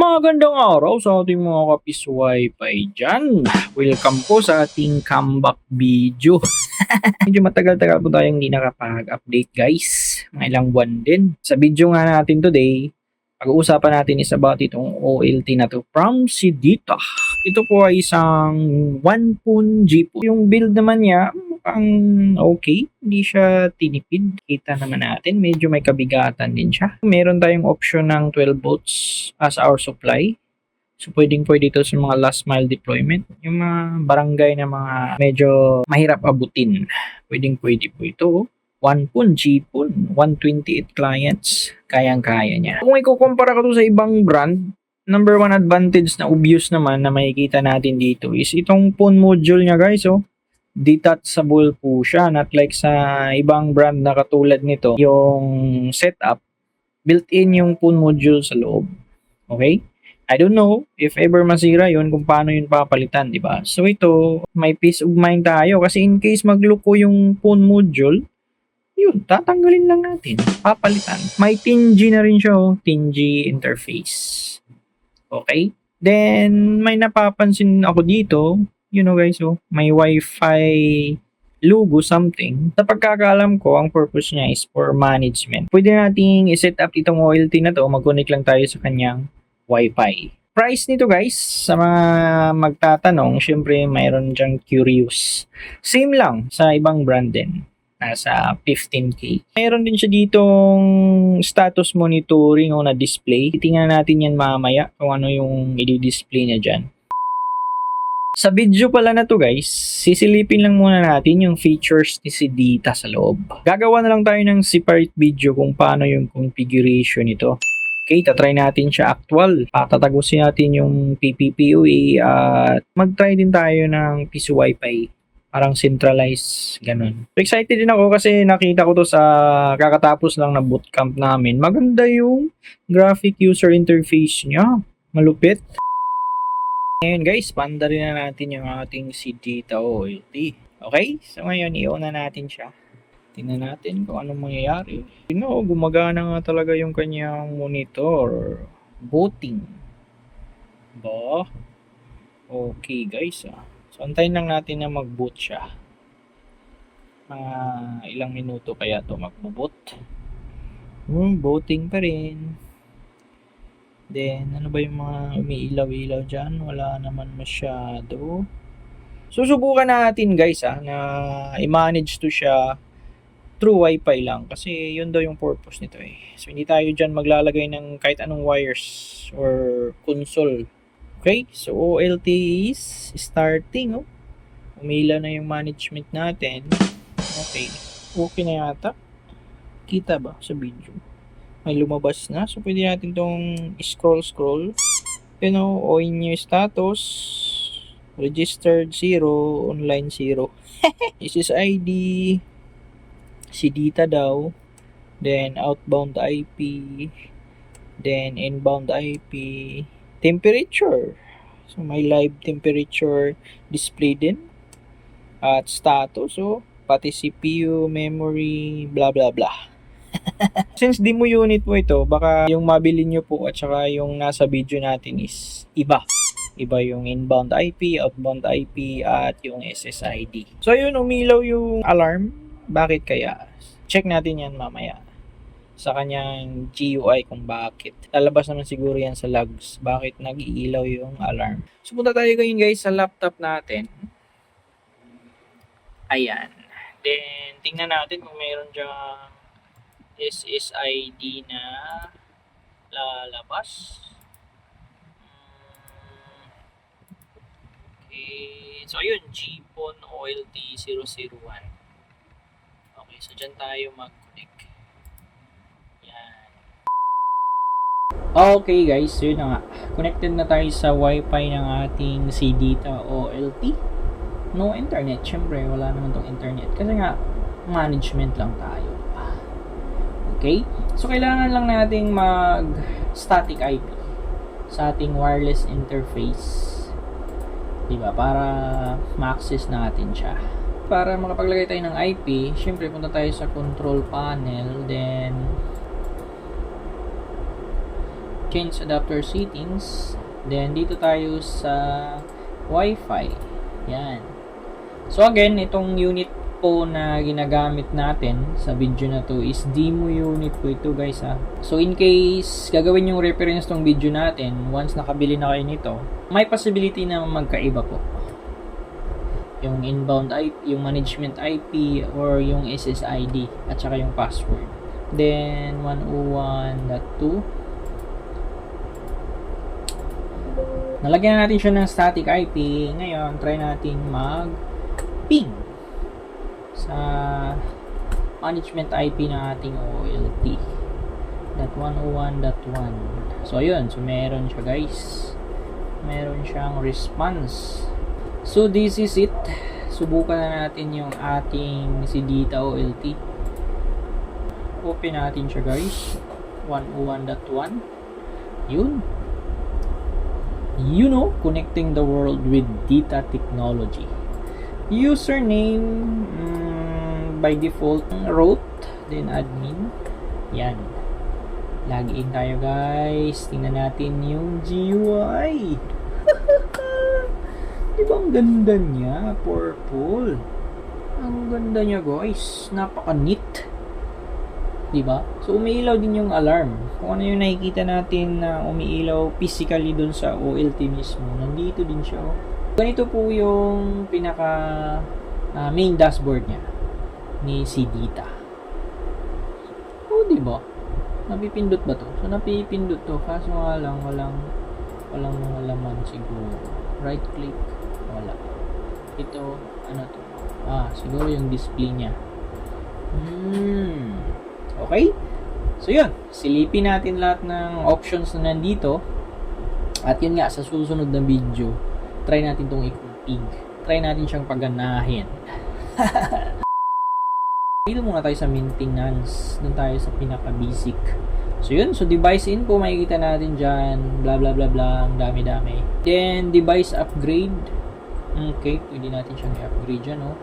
Magandang araw sa ating mga kapis wifi dyan. Welcome po sa ating comeback video. Medyo matagal-tagal po tayong hindi nakapag-update guys. Mga ilang buwan din. Sa video nga natin today, pag-uusapan natin is about itong OLT na to from Sidita. Ito po ay isang 1 pun G po. Yung build naman niya, mukhang okay. Hindi siya tinipid. Kita naman natin, medyo may kabigatan din siya. Meron tayong option ng 12 volts as our supply. So, pwedeng pwede ito sa mga last mile deployment. Yung mga barangay na mga medyo mahirap abutin. Pwedeng pwede po ito. 1 pun, G pun, 128 clients. Kayang-kaya niya. Kung ikukumpara ko to sa ibang brand, number one advantage na obvious naman na makikita natin dito is itong phone module niya guys oh detachable po siya not like sa ibang brand na katulad nito yung setup built-in yung phone module sa loob okay I don't know if ever masira yun kung paano yun papalitan di ba so ito may peace of mind tayo kasi in case magluko yung phone module yun, tatanggalin lang natin. Papalitan. May 10G na rin siya, oh. 10G interface. Okay? Then, may napapansin ako dito, you know guys, oh, may Wi-Fi logo something. Sa pagkakaalam ko, ang purpose niya is for management. Pwede nating i-set up itong OLT na to, mag-connect lang tayo sa kanyang Wi-Fi. Price nito guys, sa mga magtatanong, syempre mayroon dyang curious. Same lang sa ibang brand din nasa 15k. Mayroon din siya ditong status monitoring o na display. Titingnan natin yan mamaya kung ano yung i-display niya dyan. Sa video pala na to guys, sisilipin lang muna natin yung features ni si Dita sa loob. Gagawa na lang tayo ng separate video kung paano yung configuration nito. Okay, tatry natin siya actual. Patatagusin natin yung PPPoE at mag-try din tayo ng PC Wi-Fi parang centralized, ganun. Excited din ako kasi nakita ko to sa kakatapos lang na bootcamp namin. Maganda yung graphic user interface niya. Malupit. Ngayon guys, panda rin na natin yung ating si Dita OLT. Okay? So ngayon, iuna natin siya. Tingnan natin kung anong mangyayari. You know, gumagana nga talaga yung kanyang monitor. Booting. Ba? Okay guys ah. So, antayin lang natin na mag-boot siya. Mga ilang minuto kaya to mag-boot. Hmm, booting pa rin. Then, ano ba yung mga umiilaw-ilaw dyan? Wala naman masyado. Susubukan natin guys ah, na i-manage to siya through wifi lang kasi yun daw yung purpose nito eh. So hindi tayo dyan maglalagay ng kahit anong wires or console Okay, so OLT is starting. Oh. Umila na yung management natin. Okay, okay na yata. Kita ba sa video? May lumabas na. So, pwede natin tong scroll-scroll. You know, o in your status, registered 0, online 0. This is ID. Si Dita daw. Then, outbound IP. Then, inbound IP temperature. So, may live temperature display din. At status, so, pati CPU, memory, blah, blah, blah. Since demo unit po ito, baka yung mabili nyo po at saka yung nasa video natin is iba. Iba yung inbound IP, outbound IP, at yung SSID. So, yun, umilaw yung alarm. Bakit kaya? Check natin yan mamaya sa kanyang GUI kung bakit. Lalabas naman siguro yan sa logs. Bakit nag-iilaw yung alarm. So, punta tayo ngayon guys sa laptop natin. Ayan. Then, tingnan natin kung mayroon dyan SSID na lalabas. Okay. So, ayun. GPON OLT 001. Okay. So, dyan tayo mag-connect. Okay guys, yun na nga. Connected na tayo sa wifi ng ating si Dita OLT. No internet, syempre wala naman tong internet. Kasi nga, management lang tayo. Okay? So, kailangan lang nating mag static IP sa ating wireless interface. Diba? Para ma-access natin siya. Para makapaglagay tayo ng IP, syempre punta tayo sa control panel, then change adapter settings. Then, dito tayo sa Wi-Fi. Yan. So, again, itong unit po na ginagamit natin sa video na to is demo unit po ito guys ha. So in case gagawin yung reference tong video natin, once nakabili na kayo nito, may possibility na magkaiba po. Yung inbound IP, yung management IP or yung SSID at saka yung password. Then 101.2 Nalagyan na natin siya ng static IP. Ngayon, try natin mag ping sa management IP ng ating OLT .101.1 so ayun. So meron siya guys. Meron siyang response. So this is it. Subukan na natin yung ating si Dita OLT open natin siya guys. 101.1 yun. You know connecting the world with Dita technology username mm, by default root then admin. Yan. Login tayo guys. Tingnan natin yung GUI di ba ang ganda niya? Purple. Ang ganda niya guys. Napaka neat di ba? So umiilaw din yung alarm. Kung ano yung nakikita natin na umiilaw physically dun sa OLT mismo nandito din siya oh ganito po yung pinaka uh, main dashboard niya ni si Dita. Oh, di ba? Napipindot ba to? So napipindot to kaso nga lang walang walang mga laman siguro. Right click, wala. Ito, ano to? Ah, siguro yung display niya. Hmm. Okay? So yun, silipin natin lahat ng options na nandito. At yun nga, sa susunod na video, try natin tong i-config. Try natin siyang paganahin. Dito muna tayo sa maintenance. Doon tayo sa pinaka-basic. So yun, so device info makikita natin dyan. Blah blah blah blah. Ang dami-dami. Then, device upgrade. Okay, pwede natin siyang i-upgrade dyan, oh.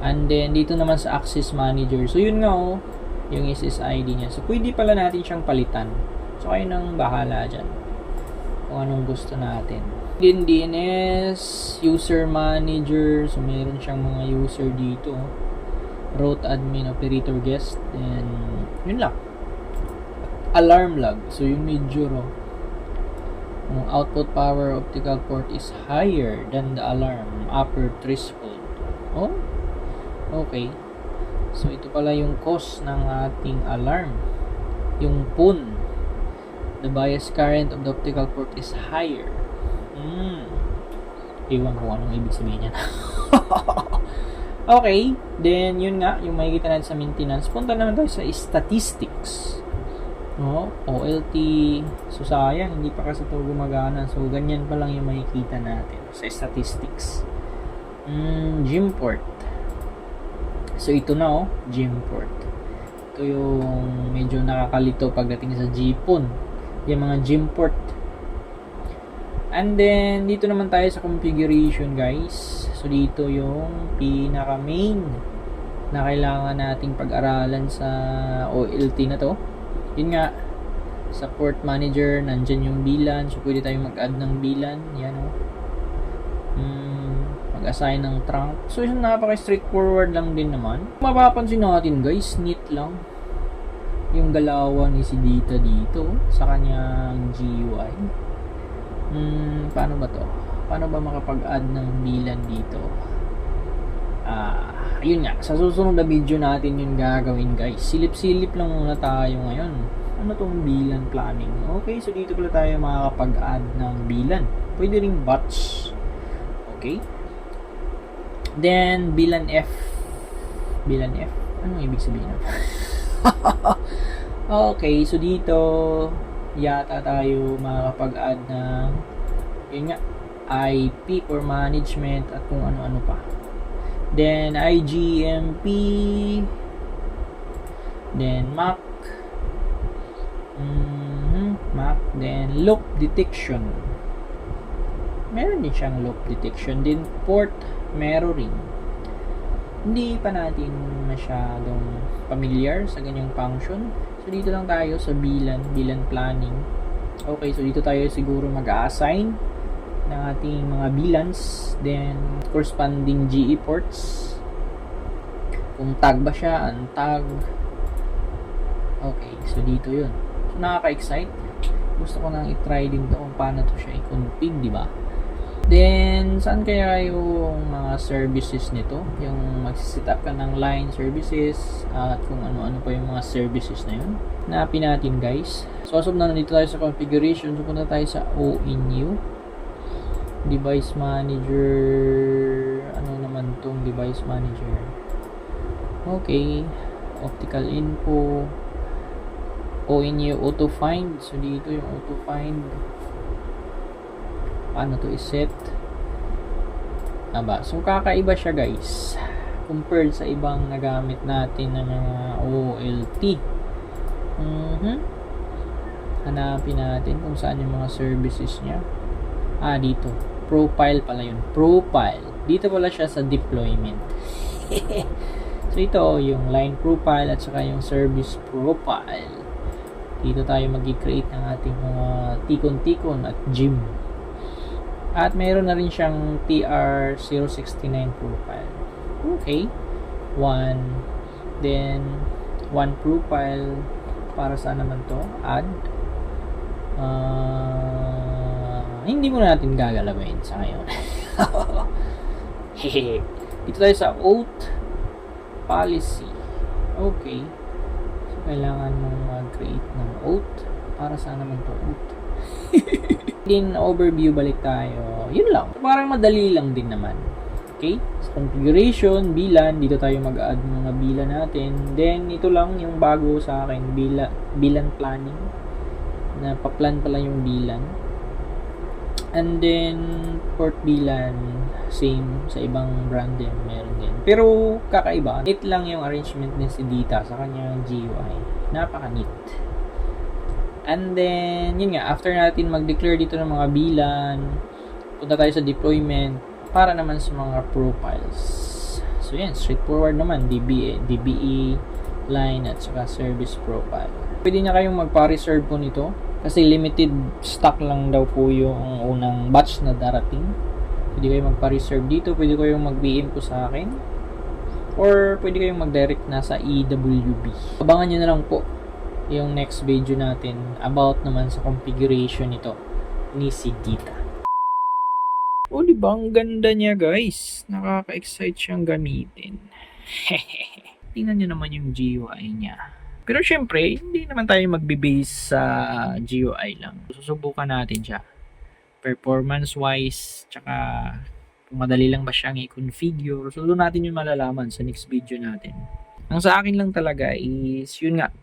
And then, dito naman sa access manager. So yun nga, oh. Yung SSID niya. So, pwede pala natin siyang palitan. So, kayo nang bahala dyan. Kung anong gusto natin. Din DNS, user manager. So, meron siyang mga user dito. Route admin, operator guest. And, yun lang. Alarm log. So, yung medyo, oh, yung output power optical port is higher than the alarm upper threshold. Oh, okay. So, ito pala yung cause ng ating alarm. Yung PUN. The bias current of the optical port is higher. Hmm. Iwan ko anong ibig sabihin yan. okay. Then, yun nga, yung makikita natin sa maintenance. Punta naman tayo sa statistics. No? OLT. So, sayang. Hindi pa kasi ito gumagana. So, ganyan pa lang yung makikita natin sa statistics. Hmm, Gymport. So, ito na oh, Gymport. Ito yung medyo nakakalito pagdating sa Gpon. Yung mga Gymport. And then, dito naman tayo sa configuration, guys. So, dito yung pinaka main na kailangan nating pag-aralan sa OLT na to. Yun nga, sa port manager, nandyan yung bilan. So, pwede tayong mag-add ng bilan. Yan o. Hmm, mag-assign ng trunk. So, yun napaka-straightforward lang din naman. Mapapansin natin guys, neat lang. Yung galawan ni si Dita dito sa kanyang GUI. Hmm, paano ba to? Paano ba makapag-add ng bilan dito? Ah, ayun nga. Sa susunod na video natin yung gagawin guys. Silip-silip lang muna tayo ngayon. Ano tong bilan planning? Okay, so dito pala tayo makakapag-add ng bilan. Pwede ring batch. Okay. Then, bilan F. Bilan F. Anong ibig sabihin? okay, so dito, yata tayo makakapag-add ng, yun nga, IP for management at kung ano-ano pa. Then, IGMP. Then, MAC. Mm-hmm, MAC. Then, loop detection. Meron din siyang loop detection. Then, port mirroring. Hindi pa natin masyadong familiar sa ganyang function. So, dito lang tayo sa bilan, bilan planning. Okay, so dito tayo siguro mag-assign ng ating mga bilans. Then, corresponding GE ports. Kung tag ba siya, untag. Okay, so dito yun. So, nakaka-excite. Gusto ko nang i-try din to kung paano to siya i-config, di ba? Then, saan kaya yung mga services nito? Yung magsisit up ka ng line services at kung ano-ano pa yung mga services na yun. Hanapin natin guys. So, as of now, nandito tayo sa configuration. So, punta tayo sa ONU. Device Manager. Ano naman tong Device Manager? Okay. Optical Info. ONU Auto Find. So, dito yung Auto Find paano to iset? Aba so kakaiba siya guys compared sa ibang nagamit natin na mga OLT mhm. Hanapin natin kung saan yung mga services niya. Ah dito. Profile pala yun. Profile. Dito pala siya sa deployment. So ito yung line profile at saka yung service profile. Dito tayo mag-create ng ating mga tikon-tikon at gym at mayroon na rin siyang TR069 profile. Okay. One. Then, one profile. Para saan naman to? Add. Uh, hindi mo na natin gagalawin sa ngayon. Hehe. Dito tayo sa oath policy. Okay. So, kailangan mong mag-create ng oath. Para saan naman to oath? din overview balik tayo. Yun lang. Parang madali lang din naman. Okay? Sa configuration, bilan, dito tayo mag-add mga bilan natin. Then, ito lang yung bago sa akin, bila, bilan planning. Na pa-plan pala yung bilan. And then, port bilan, same sa ibang brand din, meron din. Pero, kakaiba. Neat lang yung arrangement ni si Dita sa kanyang GUI. Napaka-neat. And then, yun nga, after natin mag-declare dito ng mga bilan, punta tayo sa deployment para naman sa mga profiles. So, yan, straightforward naman, DBA, DBE, line, at saka service profile. Pwede na kayong magpa-reserve po nito kasi limited stock lang daw po yung unang batch na darating. Pwede kayong magpa-reserve dito, pwede kayong mag-BM po sa akin. Or pwede kayong mag-direct na sa EWB. Abangan nyo na lang po yung next video natin about naman sa configuration nito ni si Dita. O, di ba? Ang ganda niya, guys. Nakaka-excite siyang gamitin. Tingnan niyo naman yung GUI niya. Pero syempre, hindi naman tayo magbe-base sa GUI lang. Susubukan natin siya. Performance-wise, tsaka kung madali lang ba siyang i-configure. So, doon natin yung malalaman sa next video natin. Ang sa akin lang talaga is, yun nga,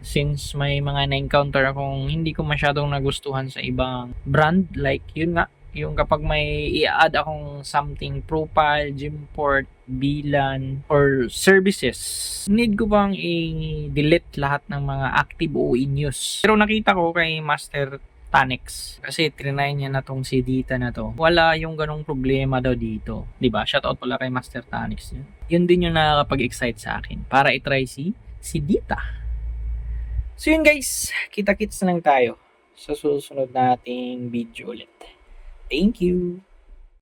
since may mga na-encounter akong hindi ko masyadong nagustuhan sa ibang brand like yun nga yung kapag may i-add akong something profile, Gymport, bilan, or services, need ko bang i-delete lahat ng mga active OE news. Pero nakita ko kay Master Tanix. Kasi trinay niya na tong si Dita na to. Wala yung ganong problema daw dito. 'Di ba? Shoutout pala kay Master Tanix. Yun, yun din yung nakakapag-excite sa akin. Para i-try si, si Dita. So yun guys, kita-kits na lang tayo sa susunod nating video ulit. Thank you!